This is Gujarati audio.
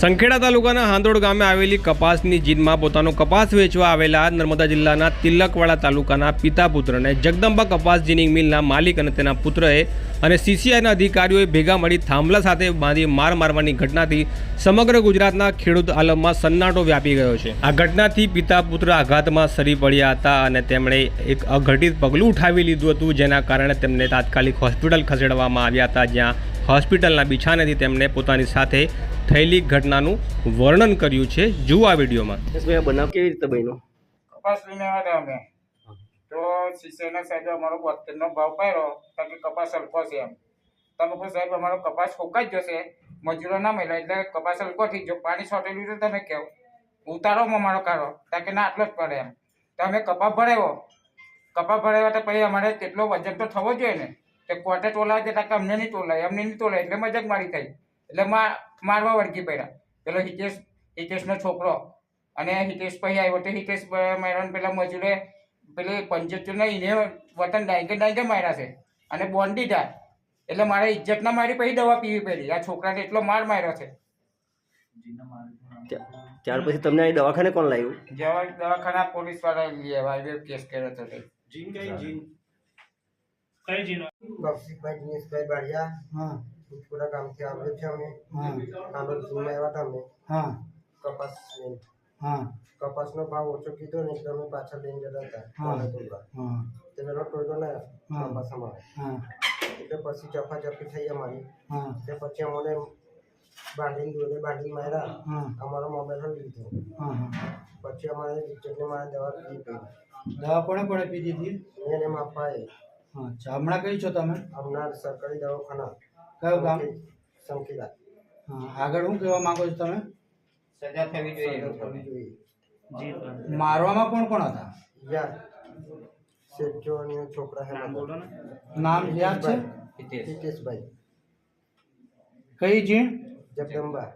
સંખેડા તાલુકાના હાંદોડ ગામે આવેલી કપાસની જીનમાં પોતાનો કપાસ વેચવા આવેલા નર્મદા જિલ્લાના તિલકવાડા તાલુકાના પિતા પુત્રને જગદંબા કપાસ જીનિંગ મિલના માલિક અને તેના પુત્રએ અને સીસીઆઈના અધિકારીઓએ ભેગા મળી થાંભલા સાથે બાંધી માર મારવાની ઘટનાથી સમગ્ર ગુજરાતના ખેડૂત આલમમાં સન્નાટો વ્યાપી ગયો છે. આ ઘટનાથી પિતા પુત્ર આઘાતમાં સરી પડ્યા હતા અને તેમણે એક અઘટિત પગલું ઉઠાવી લીધું હતું, જેના કારણે તેમને તાત્કાલિક હોસ્પિટલ ખસેડવામાં આવ્યા હતા, જ્યાં હોસ્પિટલના બિછાનેથી તેમણે પોતાની સાથે થયેલી ઘટનાનું વર્ણન કર્યું છે. જુઓ આ વિડીયોમાં. બનાવ કેવી રીતે બન્યો? કપાસ લઈને આવ્યા હતા અમે. તો શિષ્યના સાહેબ અમારો બોતેરનો ભાવ પાડ્યો કારણ કે કપાસ હલકો છે એમ. તમે કહો સાહેબ અમારો કપાસ ફૂંકાઈ જ જશે. મજૂરો ના મળ્યા એટલે કપાસ હલકો થઈ જો પાણી છોટેલું તો તમે કહો ઉતારોમાં મારો કાઢો કારણ કે ના આટલો જ પડે એમ. તો અમે કપાસ ભરાવ્યો કપાસ ભરાવ્યા તો પછી અમારે તેટલો વજન તો થવો જોઈએ ને. તે કોર્ટે ટોલાવે છે કે અમને નહીં ટોલાય? અમને નહીં ટોલાય એટલે મજાક મારી થઈ. એટલે મા મારવા વળગી પડ્યા. પેલો હિતેશ હિતેશનો છોકરો. અને હિતેશ પછી આવ્યો તો હિતેશ મારવાને પેલા મજૂરે પેલી પંચોતેર ને એને વતન ડાયકે ડાયકે માર્યા છે. અને બોન્ડ દીધા. એટલે મારે ઇજ્જત ના મારી પછી દવા પીવી પડી. આ છોકરાને એટલો માર માર્યો છે. ત્યાર પછી તમને અહીં દવાખાને કોણ લાવ્યું જવા દવાખાના પોલીસવાળા લઈ આવ્યા. એ કેસ કર્યો હતો તે. કૌશિકભાઈ દિનેશભાઈ બારિયા હા. ભૂતપુરા ગામથી આવ્યો છે અમે કાંડોલ ઝૂમાં આવ્યા હતા અમે. હા. કપાસ હા. કપાસનો ભાવ ઓછો કીધો ને એટલે અમે પાછા લઈને જતા હતા હા. તે પેલો ટોયલો ને. કપાસ અમારે એટલે પછી ચફાચફી થઈ અમારી. હા. એટલે પછી અમને બાંધીને દોરે બાંધીને માર્યા. અમારો મોબાઈલ લીધો પછી અમારે ટીચરને મારે દવા પીવી પડી દવા કોણે કોણે પીધી હતી એને માફાએ અચ્છા હમણાં કઈ છો તમે? હમણાં સરકારી દવાખાના. કયું ગામ? સંખીલા હા આગળ શું કહેવા માંગો છો તમે? સજા થવી જોઈએ થવી જોઈએ. મારવામાં કોણ કોણ હતા? યાર શેઠજો અને છોકરા હે બધા. નામ યાદ છે? હિતેશભાઈ. કઈ જીણ? જગદંબા.